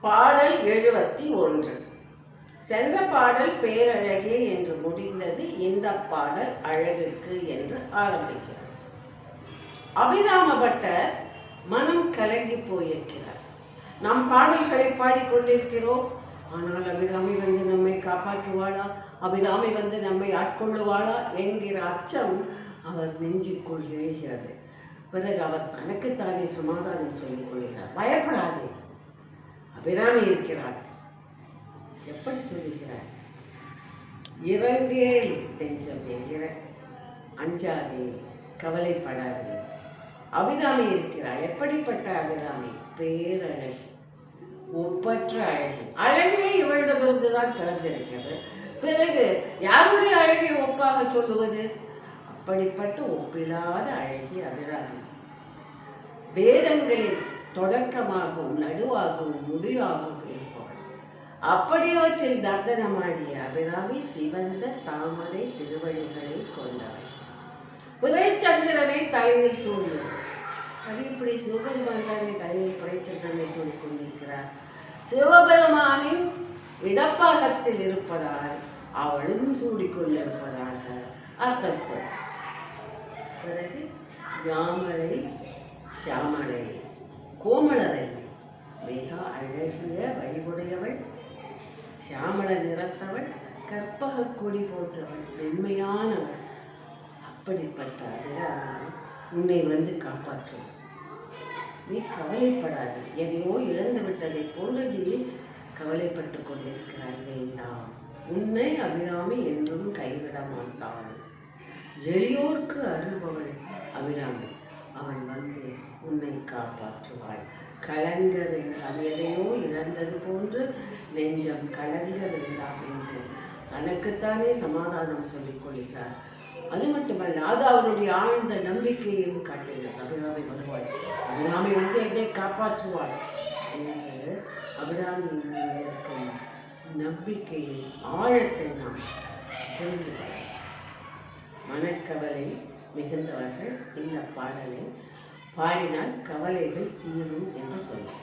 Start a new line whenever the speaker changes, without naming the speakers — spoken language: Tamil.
பாடல் எழுபத்தி ஒன்று. சென்ற பாடல் பேரழகே என்று முடிந்தது இந்த பாடல் அழகுக்கு என்று ஆரம்பிக்கிறது அபிராம பட்டர் மனம் கலங்கி போயிருக்கிறார். நாம் பாடல்களை பாடிக்கொண்டிருக்கிறோம். ஆனால் அபிராமி வந்து நம்மை காப்பாற்றுவாளா? அபிராமி வந்து நம்மை ஆட்கொள்ளுவாளா? என்கிற அச்சம் அவர் நெஞ்சுக்குள் எழுகிறது. பிறகு அவர் தனக்குத்தானே சமாதானம் சொல்லிக் கொள்கிறார். பயப்படாதே. அபிராமி இருக்கிறாள் எப்படி சொல்லுகிறார்? இறங்கே நெஞ்சமே இற அஞ்சாதே கவலைப்படாதே. அபிராமி இருக்கிறாள் எப்படிப்பட்ட அபிராமி? பேரழகி ஒப்பற்ற அழகி. அழகே இவளிடமிருந்து தான் பிறந்திருக்கிறது. பிறகு யாருடைய அழகை ஒப்பாக சொல்லுவது? அப்படிப்பட்ட ஒப்பில்லாத அழகி அபிராமி. வேதங்களின் தொடக்கமாகவும் நடுவாகவும் முடிவாகவும் இருப்பவள். அப்படியவற்றில் தர்தனமாடிய அபிராமி சிவந்த தாமரை திருவடிகளை கொண்டவள். புதைச்சந்திரனை தலையில் சூடியவள். அது இப்படி சிவபெருமான் தலையில் புதைச்சந்திரனை சூடிக் கொண்டிருக்கிறார் சிவபெருமானின் இடப்பாகத்தில் இருப்பதால் அவளும் சூடிக்கொண்டிருப்பதாக அர்த்தம் பிறகு யாமலை ஷாமலை கோமளரை மிக அழகிய வழிவுடையவள் சியாமள நிறத்தவள். கற்பக கொடி போன்றவள். மென்மையானவள். அப்படிப்பட்ட அதிராமி உன்னை வந்து காப்பாற்றும். நீ கவலைப்படாது. எதையோ இழந்து விட்டதை போன்று நீ கவலைப்பட்டு கொண்டிருக்கிறாய். வேண்டாம். உன்னை அபிராமி என்றும் கைவிட மாட்டாள். எளியோர்க்கு அருள்பவள் அபிராமி. அவன் வந்து உன்னை காப்பாற்றுவாள் கலங்க வேண்டாம் எதையோ இழந்தது போன்று நெஞ்சம் கலங்க வேண்டாம் என்று தனக்குத்தானே சமாதானம் சொல்லிக் கொள்கிறார். அது மட்டுமல்ல அது அவருடைய ஆழ்ந்த நம்பிக்கையையும் காட்டுகிறார் அபிராமி வருவாள். அபிராமி வந்து என்னை காப்பாற்றுவாள் என்று அபிராமி இருக்கும் நம்பிக்கையின் ஆழத்தை நாம் புரிந்து கொள்ளலாம். மனக்கவலை மிகுந்தவர்கள் இந்த பாடலை பாடினால் கவலைகள் தீரும் என்று சொல்லும்